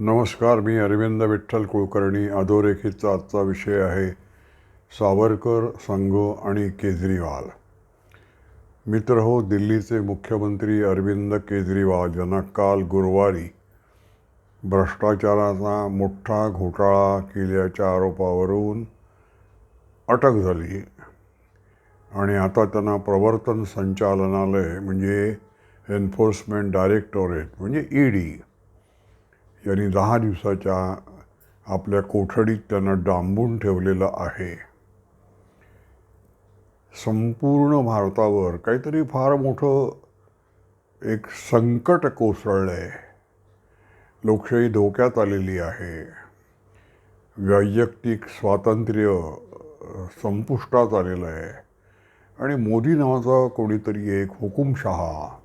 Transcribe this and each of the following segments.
नमस्कार मी अरविंद विठ्ठल कुलकर्णी. अधोरेखितचा आजचा विषय आहे सावरकर संघ आणि केजरीवाल. मित्र हो दिल्लीचे मुख्यमंत्री अरविंद केजरीवाल यांना काल गुरुवारी भ्रष्टाचाराचा मोठा घोटाळा केल्याच्या आरोपावरून अटक झाली. आणि आता त्यांना प्रवर्तन संचालनालय म्हणजे एन्फोर्समेंट डायरेक्टोरेट म्हणजे ई डी यांनी दहा दिवसाच्या आपल्या कोठडीत त्यांना डांबून ठेवलेलं आहे. संपूर्ण भारतावर काहीतरी फार मोठं एक संकट कोसळलं आहे लोकशाही धोक्यात आलेली आहे. वैयक्तिक स्वातंत्र्य संपुष्टात आलेलं आहे. आणि मोदी नावाचा कोणीतरी एक हुकुमशहा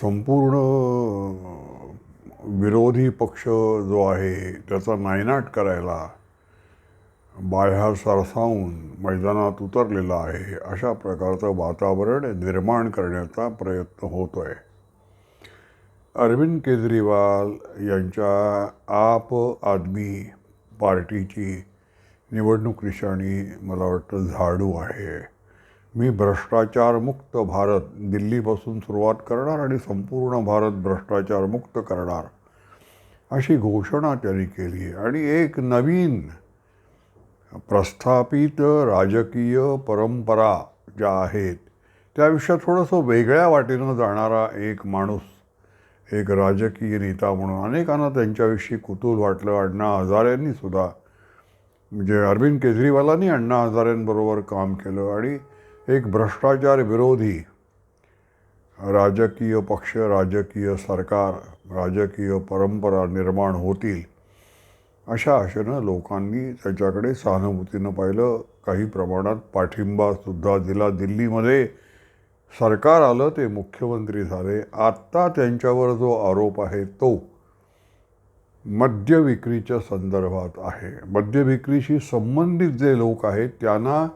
संपूर्ण विरोधी पक्ष जो आहे त्याचा नायनाट करायला बाह्या सरसावून मैदानात उतरलेला आहे अशा प्रकारचं वातावरण निर्माण करण्याचा प्रयत्न होतो आहे अरविंद केजरीवाल यांच्या आप आदमी पार्टीची निवडणूक निशाणी मला वाटतं झाडू आहे. मी भ्रष्टाचारमुक्त भारत दिल्लीपासून सुरुवात करणार आणि संपूर्ण भारत भ्रष्टाचारमुक्त करणार अशी घोषणा त्यांनी केली आणि एक नवीन प्रस्थापित राजकीय परंपरा ज्या आहेत त्याविषयी थोडंसं वेगळ्या वाटेनं जाणारा एक माणूस एक राजकीय नेता म्हणून अनेकांना त्यांच्याविषयी कुतूहल वाटलं. अण्णा हजारेंनीसुद्धा म्हणजे अरविंद केजरीवालांनी अण्णा हजारेंबरोबर काम केलं आणि एक भ्रष्टाचार विरोधी राजकीय पक्ष राजकीय सरकार राजकीय परंपरा निर्माण होतील अशा आशेनं लोकांनी त्याच्याकडे सहानुभूतीनं पाहिलं. काही प्रमाणात पाठिंबासुद्धा दिला दिल्लीमध्ये. सरकार आलं ते मुख्यमंत्री झाले. आत्ता त्यांच्यावर जो आरोप आहे तो मद्य विक्रीच्या संदर्भात आहे. मद्य विक्रीशी संबंधित जे लोक आहेत त्यांना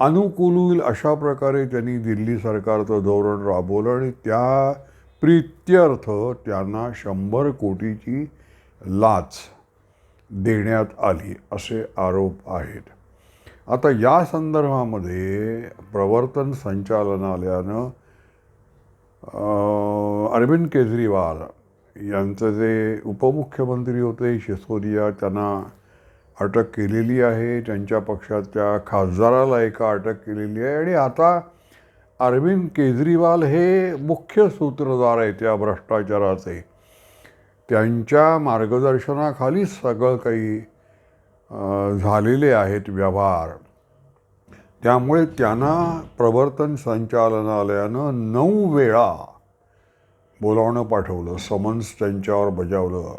अनुकूल होईल अशा प्रकारे त्यांनी दिल्ली सरकारचं धोरण राबवलं आणि त्या प्रित्यर्थ त्यांना शंभर कोटीची लाच देण्यात आली असे आरोप आहेत. आता या संदर्भामध्ये प्रवर्तन संचालनालयानं अरविंद केजरीवाल यांचं जे उपमुख्यमंत्री होते सिसोदिया त्यांना अटक केलेली आहे. त्यांच्या पक्षातल्या खासदाराला एका अटक केलेली आहे. आणि आता अरविंद केजरीवाल हे मुख्य सूत्रधार आहेत या भ्रष्टाचाराचे. त्यांच्या मार्गदर्शनाखाली सगळं काही झालेले आहेत व्यवहार. त्यामुळे त्यांना प्रवर्तन संचालनालयानं नऊ वेळा बोलावणं पाठवलं. समन्स त्यांच्यावर बजावलं.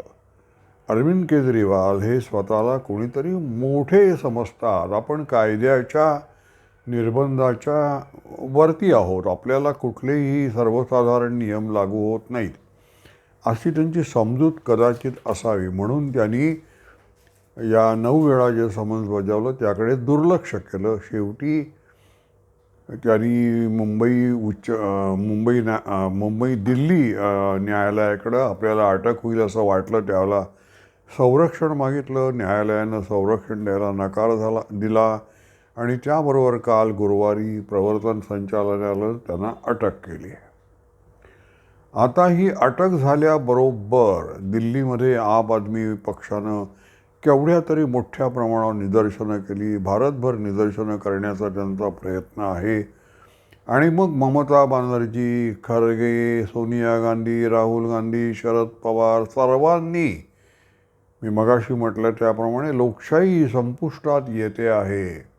अरविंद केजरीवाल हे स्वतःला कोणीतरी मोठे समजतात. आपण कायद्याच्या निर्बंधाच्या वरती आहोत. आपल्याला कुठलेही सर्वसाधारण नियम लागू होत नाहीत. अशी त्यांची समजूत कदाचित असावी. म्हणून त्यांनी या नऊ वेळा जे समन्स बजावलं त्याकडे दुर्लक्ष केलं. शेवटी त्यांनी मुंबई उच्च मुंबई न्या मुंबई दिल्ली न्यायालयाकडं आपल्याला अटक होईल असं वाटलं त्यावेळेला संरक्षण मागितलं न्यायालयानं संरक्षण द्यायला नकार झाला दिला आणि त्याबरोबर काल गुरुवारी प्रवर्तन संचालनालयानं त्यांना अटक केली. आता ही अटक झाल्याबरोबर दिल्लीमध्ये आम आदमी पक्षानं केवढ्या तरी मोठ्या प्रमाणावर निदर्शनं केली भारतभर निदर्शनं करण्याचा त्यांचा प्रयत्न आहे. आणि मग ममता बॅनर्जी खरगे सोनिया गांधी राहुल गांधी शरद पवार सर्वांनी मी मगाशी म्हटलं त्याप्रमाणे लोकशाही संपुष्टात येते आहे.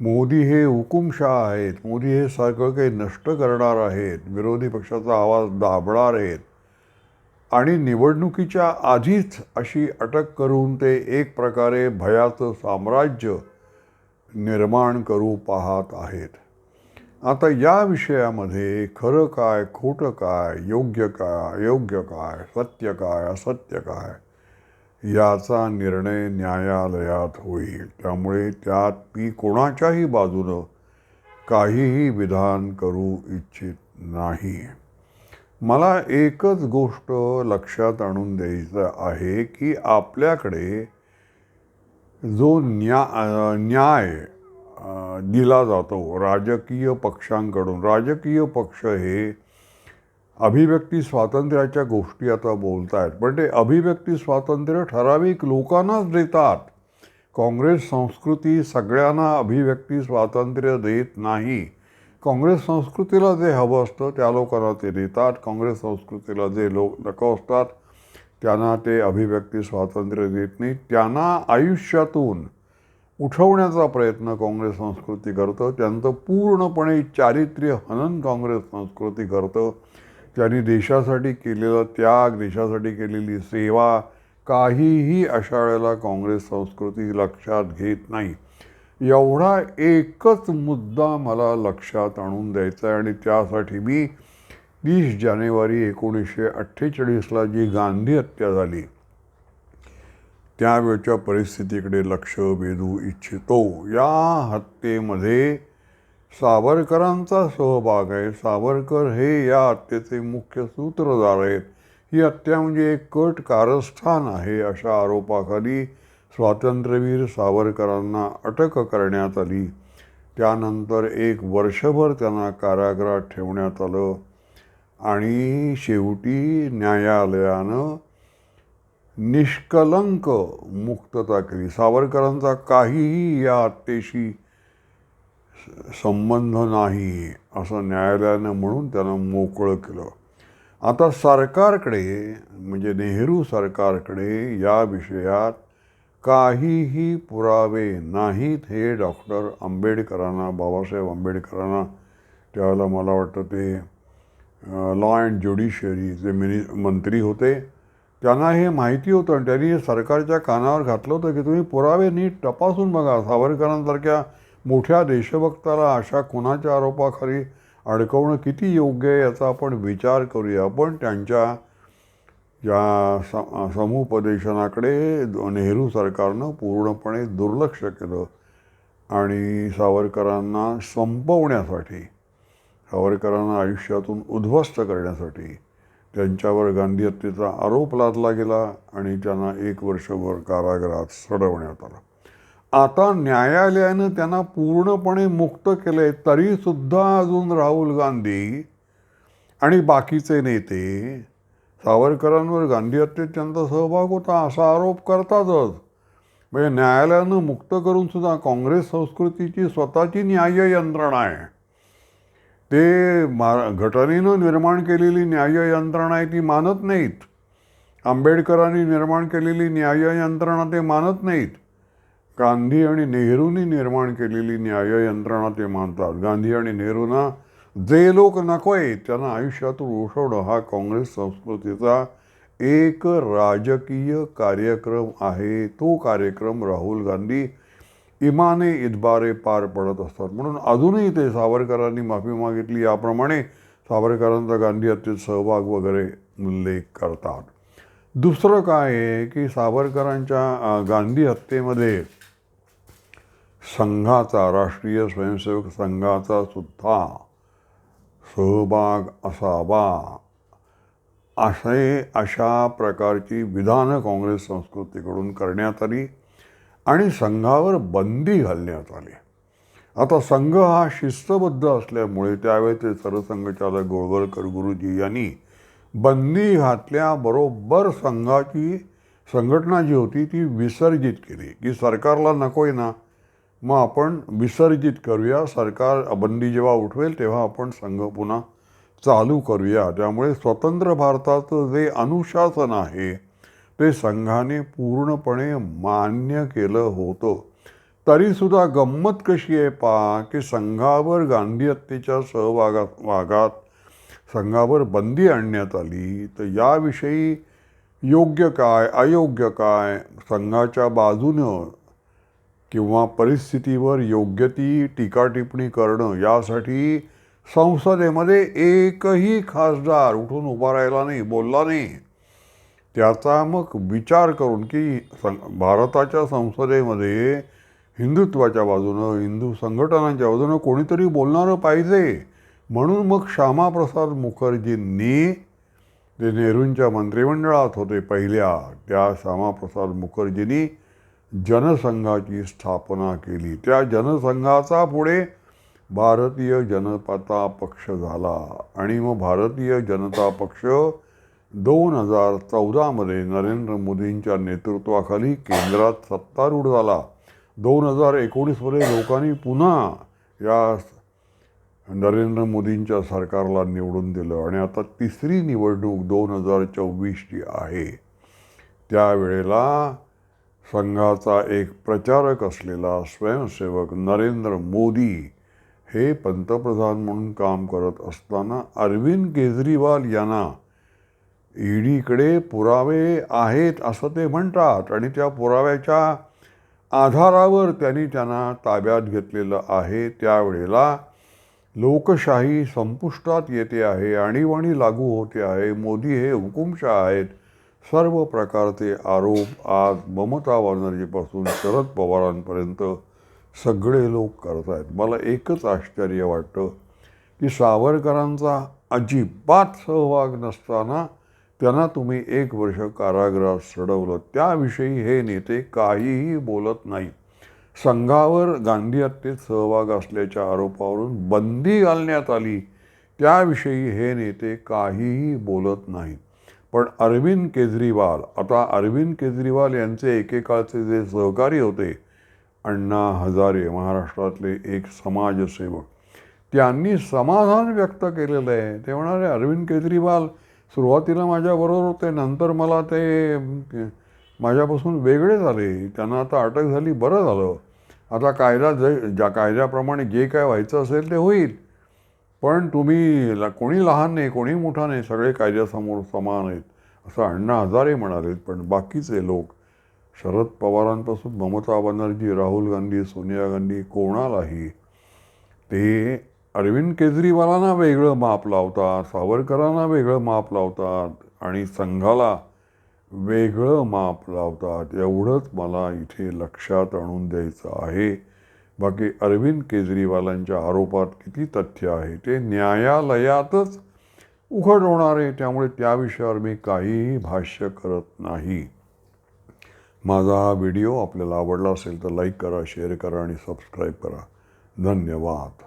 मोदी हे हुकुमशाह आहेत. मोदी हे सगळं काही नष्ट करणार आहेत. विरोधी पक्षाचा आवाज दाबणार आहेत. आणि निवडणुकीच्या आधीच अशी अटक करून ते एक प्रकारे भयाचं साम्राज्य निर्माण करू पाहत आहेत. आता या विषयामध्ये खरं काय खोटं काय योग्य काय अयोग्य काय सत्य काय असत्य काय याचा निर्णय न्यायालयात होईल. त्यामुळे त्यात मी कोणाच्याही बाजूनं काहीही विधान करू इच्छित नाही. मला एकच गोष्ट लक्षात आणून द्यायचं आहे की आपल्याकडे जो न्या न्याय दिला जातो राजकीय पक्षांकडून राजकीय पक्ष हे अभिव्यक्ती स्वातंत्र्याच्या गोष्टी आता बोलत आहेत पण ते अभिव्यक्ती स्वातंत्र्य ठराविक लोकांनाच देतात. काँग्रेस संस्कृती सगळ्यांना अभिव्यक्ती स्वातंत्र्य देत नाही. काँग्रेस संस्कृतीला जे हवं असतं त्या लोकांना ते देतात. काँग्रेस संस्कृतीला जे लोक नको असतात त्यांना ते अभिव्यक्ती स्वातंत्र्य देत नाही. त्यांना आयुष्यातून उठवण्याचा प्रयत्न काँग्रेस संस्कृती करतं. त्यांचं पूर्णपणे चारित्र्य हनन काँग्रेस संस्कृती करतं. त्यांनी देशासाठी केलेला त्याग देशासाठी केलेली सेवा काहीही अशा वेळेला काँग्रेस संस्कृती लक्षात घेत नाही. एवढा एकच मुद्दा मला लक्षात आणून द्यायचा आहे आणि त्यासाठी मी तीस जानेवारी एकोणीसशे अठ्ठेचाळीसला जी गांधी हत्या झाली त्यावेळच्या परिस्थितीकडे लक्ष वेधू इच्छितो. या हत्येमध्ये सावरकरांचा सहभाग आहे. सावरकर हे या हत्येचे मुख्य सूत्रधार आहेत. ही हत्या म्हणजे एक कट कारस्थान आहे अशा आरोपाखाली स्वातंत्र्यवीर सावरकरांना अटक करण्यात आली. त्यानंतर एक वर्षभर त्यांना कारागृहात ठेवण्यात आलं आणि शेवटी न्यायालयानं निष्कलंक मुक्तता केली. सावरकरांचा काहीही या हत्येशी संबंध नाही असं न्यायालयानं म्हणून त्यानं मोकळं केलं. आता सरकारकडे म्हणजे नेहरू सरकारकडे या विषयात काहीही पुरावे नाहीत हे डॉक्टर आंबेडकरांना बाबासाहेब आंबेडकरांना त्यावेळेला मला वाटतं ते लॉ अँड ज्युडिशियरीचे मिनि मंत्री होते. त्यांना हे माहिती होतं आणि त्यांनी हे सरकारच्या कानावर घातलं होतं की तुम्ही पुरावे नीट तपासून बघा. सावरकरांसारख्या मोठ्या देशभक्ताला अशा खुनाच्या आरोपाखाली अडकवणं किती योग्य आहे याचा आपण विचार करूया. पण त्यांच्या या स समुपदेशनाकडे नेहरू सरकारनं पूर्णपणे दुर्लक्ष केलं आणि सावरकरांना संपवण्यासाठी सावरकरांना आयुष्यातून उद्ध्वस्त करण्यासाठी त्यांच्यावर गांधी हत्येचा आरोप लादला गेला आणि त्यांना एक वर्षभर कारागृहात सडवण्यात आलं. आता न्यायालयानं त्यांना पूर्णपणे मुक्त केलं आहे तरीसुद्धा अजून राहुल गांधी आणि बाकीचे नेते सावरकरांवर गांधी हत्येत त्यांचा सहभाग होता असा आरोप करतातच. म्हणजे न्यायालयानं मुक्त करून सुद्धा काँग्रेस संस्कृतीची स्वतःची न्याय यंत्रणा आहे. ते मा घटनेनं निर्माण केलेली न्याय यंत्रणा आहे ती मानत नाहीत. आंबेडकरांनी निर्माण केलेली न्याय यंत्रणा ते मानत नाहीत. गांधी आणि नेहरूंनी निर्माण केलेली न्याय यंत्रणा ते मानतात. गांधी आणि नेहरूंना जे लोक नको आहेत त्यांना आयुष्यातून रोषवणं हा काँग्रेस संस्कृतीचा एक राजकीय कार्यक्रम आहे. तो कार्यक्रम राहुल गांधी इमाने इतबारे पार पडत असतात. म्हणून अजूनही ते सावरकरांनी माफी मागितली. याप्रमाणे सावरकरांचा गांधी हत्येत सहभाग वगैरे उल्लेख करतात. दुसरं काय आहे की सावरकरांच्या गांधी हत्येमध्ये संघाचा राष्ट्रीय स्वयंसेवक संघाचा सुद्धा सहभाग असावा. असे अशा प्रकारची विधानं काँग्रेस संस्कृतीकडून करण्यात आली आणि संघावर बंदी घालण्यात आली. आता संघ हा शिस्तबद्ध असल्यामुळे त्यावेळेचे सरसंघचालक गोळवलकर गुरुजी यांनी बंदी घातल्याबरोबर संघाची संघटना जी होती ती विसर्जित केली. की सरकारला नको आहे ना? मग आपण विसर्जित करूया. सरकार बंदी जेव्हा उठवेल तेव्हा आपण संघ पुन्हा चालू करूया. त्यामुळे स्वतंत्र भारताचं जे अनुशासन आहे ते संघाने पूर्णपणे मान्य केलं होतं. तरीसुद्धा गंमत कशी आहे पा की संघावर गांधी हत्येच्या सहभागात भागात संघावर बंदी आणण्यात आली तर याविषयी योग्य काय अयोग्य काय संघाच्या बाजूनं किंवा परिस्थितीवर योग्य ती टीका टिप्पणी करणं यासाठी संसदेमध्ये एकही खासदार उठून उभा राहिला नाही बोलला नाही. त्याचा मग विचार करून की सं भारताच्या संसदेमध्ये हिंदुत्वाच्या बाजूनं हिंदू संघटनांच्या बाजूनं कोणीतरी बोलणारं पाहिजे. म्हणून मग श्यामाप्रसाद मुखर्जींनी ते नेहरूंच्या मंत्रिमंडळात होते पहिल्या त्या श्यामाप्रसाद मुखर्जींनी जनसंघाची स्थापना केली. त्या जनसंघाचा पुढे भारतीय जनता पक्ष झाला. आणि मग भारतीय जनता पक्ष दोन हजार चौदामध्ये नरेंद्र मोदींच्या नेतृत्वाखाली केंद्रात सत्तारूढ झाला. दोन हजार एकोणीसमध्ये लोकांनी पुन्हा या नरेंद्र मोदींच्या सरकारला निवडून दिलं. आणि आता तिसरी निवडणूक दोन हजार चोवीसची आहे. त्यावेळेला संघाचा एक प्रचारक असलेला स्वयंसेवक नरेंद्र मोदी हे पंतप्रधान म्हणून काम करत असताना अरविंद केजरीवाल यांना ईडीकडे पुरावे आहेत असं ते म्हणतात आणि त्या पुराव्याच्या आधारावर त्यांनी त्यांना ताब्यात घेतलेलं आहे. त्यावेळेला लोकशाही संपुष्टात येते आहे आणीबाणी लागू होते आहे. मोदी हे हुकुमशाह आहेत. सर्व प्रकारचे आरोप आज ममता बॅनर्जीपासून शरद पवारांपर्यंत सगळे लोक करत आहेत मला एकच आश्चर्य वाटतं की सावरकरांचा अजिबात सहभाग नसताना त्यांना तुम्ही एक वर्ष कारागृहात सडवलं. त्याविषयी हे नेते काहीही बोलत नाही संघावर गांधी हत्येत सहभाग असल्याच्या आरोपावरून बंदी घालण्यात आली. त्याविषयी हे नेते काहीही बोलत नाहीत. पण अरविंद केजरीवाल आता अरविंद केजरीवाल यांचे एकेकाळचे जे सहकारी होते अण्णा हजारे महाराष्ट्रातले एक समाजसेवक त्यांनी समाधान व्यक्त केलेलं आहे. ते म्हणाले अरविंद केजरीवाल सुरुवातीला माझ्याबरोबर होते नंतर मला ते माझ्यापासून वेगळे झाले. त्यांना आता अटक झाली बरं झालं. आता कायदा जे ज्या कायद्याप्रमाणे जे काय व्हायचं असेल ते होईल. पण तुम्ही ल- कोणी लहान नाही कोणी मोठा नाही सगळे कायद्यासमोर समान आहेत असं अण्णा हजारे म्हणालेत. पण बाकीचे लोक शरद पवारांपासून ममता बॅनर्जी राहुल गांधी सोनिया गांधी कोणालाही ते अरविंद केजरीवालांना वेगळं माप लावतात सावरकरांना वेगळं माप लावतात आणि संघाला वेगळं माप लावतात. एवढंच मला इथे लक्षात आणून द्यायचं आहे. बाकी अरविंद केजरीवालांच्या आरोपात किती तथ्य आहे ते न्यायालयातच उघड होणार आहे त्यामुळे त्या विषयावर मी काहीही भाष्य करत नाही. माझा हा व्हिडिओ आपल्याला आवडला असेल तर लाईक करा शेअर करा आणि सबस्क्राईब करा. धन्यवाद.